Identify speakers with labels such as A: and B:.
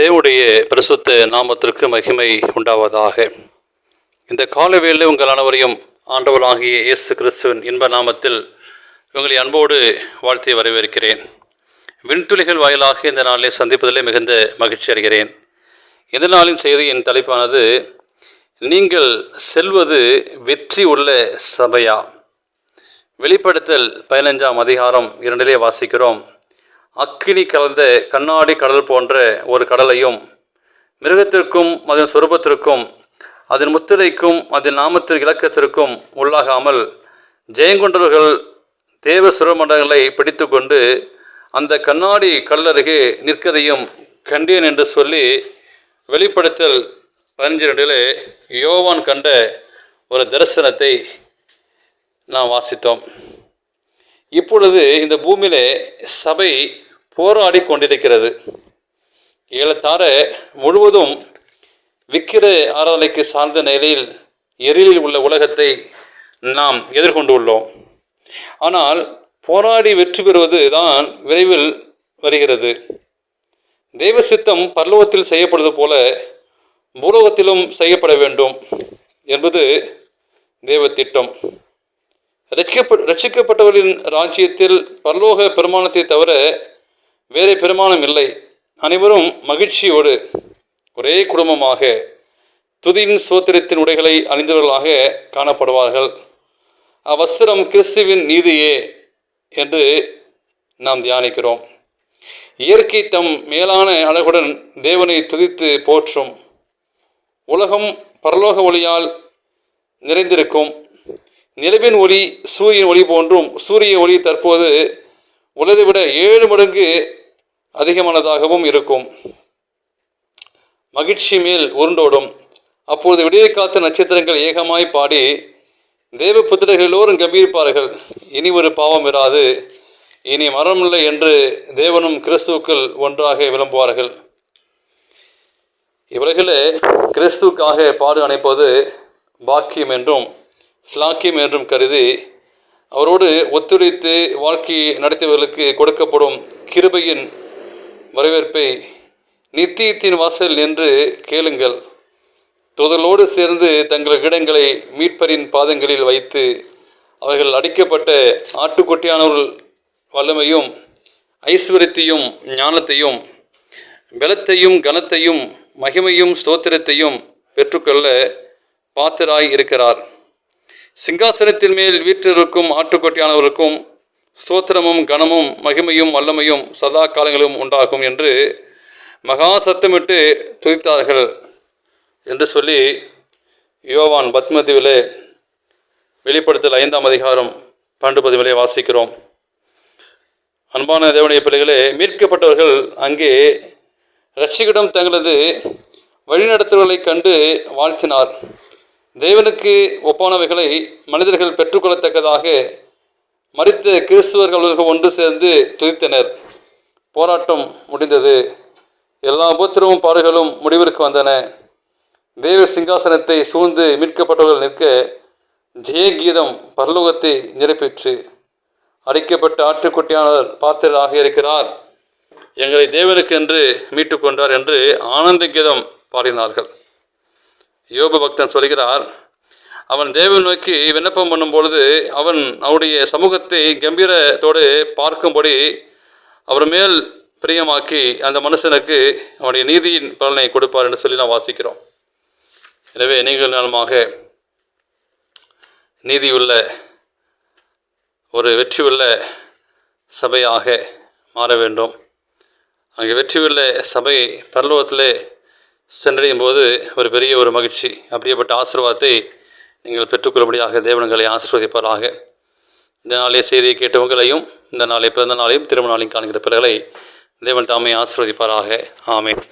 A: தேவடைய பிரசுத்த நாமத்திற்கு மகிமை உண்டாவதாக. இந்த காலவேளை உங்கள் அனைவரையும் ஆண்டவராகிய இயேசு கிறிஸ்துவின் இன்ப நாமத்தில் உங்களை அன்போடு வாழ்த்தி வரவேற்கிறேன். விண்துளிகள் வாயிலாக இந்த நாளில் சந்திப்பதிலே மிகுந்த மகிழ்ச்சி அடைகிறேன். இந்த நாளின் செய்தியின் தலைப்பானது நீங்கள் செல்வது வெற்றி உள்ள சபையா? வெளிப்படுத்தல் பதினஞ்சாம் அதிகாரம் இரண்டிலே வாசிக்கிறோம். அக்கினி கலந்த கண்ணாடி கடல் போன்ற ஒரு கடலையும் மிருகத்திற்கும் அதன் சொரூபத்திற்கும் அதன் முத்திரைக்கும் அதன் நாமத்திற்கு இலக்கத்திற்கும் உள்ளாகாமல் ஜெயங்கொண்டவர்கள் தேவ சுரமண்டங்களை பிடித்துக்கொண்டு அந்த கண்ணாடி கல்லருகே நிற்கதையும் கண்டேன் என்று சொல்லி வெளிப்படுத்தல் பதினஞ்சு ரெண்டிலே யோவான் கண்ட ஒரு தரிசனத்தை நாம் வாசித்தோம். இப்பொழுது இந்த பூமியிலே சபை போராடி கொண்டிருக்கிறது ஏலத்தார முழுவதும் விக்கிர ஆராதனைக்கு சார்ந்த நிலையில் எரிலில் உள்ள உலகத்தை நாம் எதிர்கொண்டு உள்ளோம் ஆனால் போராடி வெற்றி பெறுவது தான் விரைவில் வருகிறது. தெய்வ சித்தம் பரலோகத்தில் செய்யப்படுவது போல பூலோகத்திலும் செய்யப்பட வேண்டும் என்பது தேவ திட்டம் ரட்சிக்கப்ப ரட்சிக்கப்பட்டவர்களின் ராஜ்யத்தில் பரலோக பெருமானத்தை தவிர வேறு பெருமானம் இல்லை. அனைவரும் மகிழ்ச்சியோடு ஒரே குடும்பமாக துதியின் சோத்திரத்தின் உடைகளை அணிந்தவர்களாக காணப்படுவார்கள். அவ்வஸ்திரம் கிறிஸ்துவின் நீதியே என்று நாம் தியானிக்கிறோம். இயற்கை தம் மேலான அழகுடன் தேவனை துதித்து போற்றும். உலகம் பரலோக ஒளியால் நிறைந்திருக்கும். நிலவின் ஒளி சூரியன் ஒளி போன்றும் சூரிய ஒளி தற்போது உலதை விட ஏழு மடங்கு அதிகமானதாகவும் இருக்கும். மகிழ்ச்சி மேல் உருண்டோடும். அப்போது விடிய காத்த நட்சத்திரங்கள் ஏகமாய் பாடி தேவ புத்திரர்கள் கம்பீரிப்பார்கள். இனி ஒரு பாவம் இராது. இனி மரம் இல்லை என்று தேவனும் கிறிஸ்துக்கள் ஒன்றாக விளம்புவார்கள். இவ்வுலகிலே கிறிஸ்துக்காக பாடு அணைப்பது பாக்கியம் என்றும் ஸ்லாக்கியம் என்றும் கருதி அவரோடு ஒத்துழைத்து வாழ்க்கையை நடத்தியவர்களுக்கு கொடுக்கப்படும் கிருபையின் வரவேற்பை நித்தியத்தின் வாசல் நின்று கேளுங்கள். தொதலோடு சேர்ந்து தங்கள் இடங்களை மீட்பரின் பாதங்களில் வைத்து அவர்கள் அடிக்கப்பட்ட ஆட்டுக்குட்டியானவர்கள் வல்லமையும் ஐஸ்வர்யத்தையும் ஞானத்தையும் பலத்தையும் கனத்தையும் மகிமையும் ஸ்தோத்திரத்தையும் பெற்றுக்கொள்ள பாத்திராய் இருக்கிறார். சிங்காசனத்தின் மேல் வீற்றிருக்கும் ஆட்டுக்கொட்டியானவருக்கும் ஸ்தோத்திரமும் கனமும் மகிமையும் வல்லமையும் சதா காலங்களும் உண்டாகும் என்று மகா சத்தமிட்டு துதித்தார்கள் என்று சொல்லி யோவான் பத்மதிவிலே வெளிப்படுத்தல் ஐந்தாம் அதிகாரம் பன்னெண்டு பதிவிலே வாசிக்கிறோம். அன்பான தேவனுடைய பிள்ளைகளே மீட்கப்பட்டவர்கள் அங்கே ரட்சிகிடம் தங்களது வழிநடத்துவர்களைக் கண்டு வாழ்த்தினார். தேவனுக்கு ஒப்பானவைகளை மனிதர்கள் பெற்றுக்கொள்ளத்தக்கதாக மறித்த கிறிஸ்துவர்கள் ஒன்று சேர்ந்து துதித்தனர். போராட்டம் முடிந்தது. எல்லா உபத்திரமும் பாடுகளும் முடிவிற்கு வந்தன. தேவ சிங்காசனத்தை சூழ்ந்து மீட்கப்பட்டவர்கள் நிற்க ஜெயகீதம் பரலோகத்தை நிரப்பிற்று. அடிக்கப்பட்ட ஆற்றுக்குட்டியானவர் பாத்திரராக இருக்கிறார் எங்களை தேவனுக்கென்று மீட்டு கொண்டார் என்று ஆனந்த கீதம் பாடினார்கள். யோப பக்தன் சொல்கிறார் அவன் தேவன் நோக்கி விண்ணப்பம் பண்ணும் பொழுது அவன் அவருடைய சமூகத்தை கம்பீரத்தோடு பார்க்கும்படி அவர் மேல் பிரியமாக்கி அந்த மனுஷனுக்கு அவனுடைய நீதியின் பலனை கொடுப்பார் என்று சொல்லி நாம் வாசிக்கிறோம். எனவே நீங்கள் நாளுமாக நீதியுள்ள ஒரு வெற்றியுள்ள சபையாக மாற வேண்டும். அங்கே வெற்றியுள்ள சபை பரலோகத்திலே சென்றடையும் போது ஒரு பெரிய ஒரு மகிழ்ச்சி அப்படியேப்பட்ட ஆசீர்வாதத்தை நீங்கள் பெற்றுக்கொள்ளும்படியாக தேவனங்களை ஆசீர்வதிப்பாராக. இந்த நாளைய செய்தியை கேட்டவங்களையும் இந்த நாளை பிறந்த நாளையும் திருமண நாளையும் காண்கிற பிறகளை தேவன் தாமே ஆசிர்வதிப்பாராக. ஆமென்.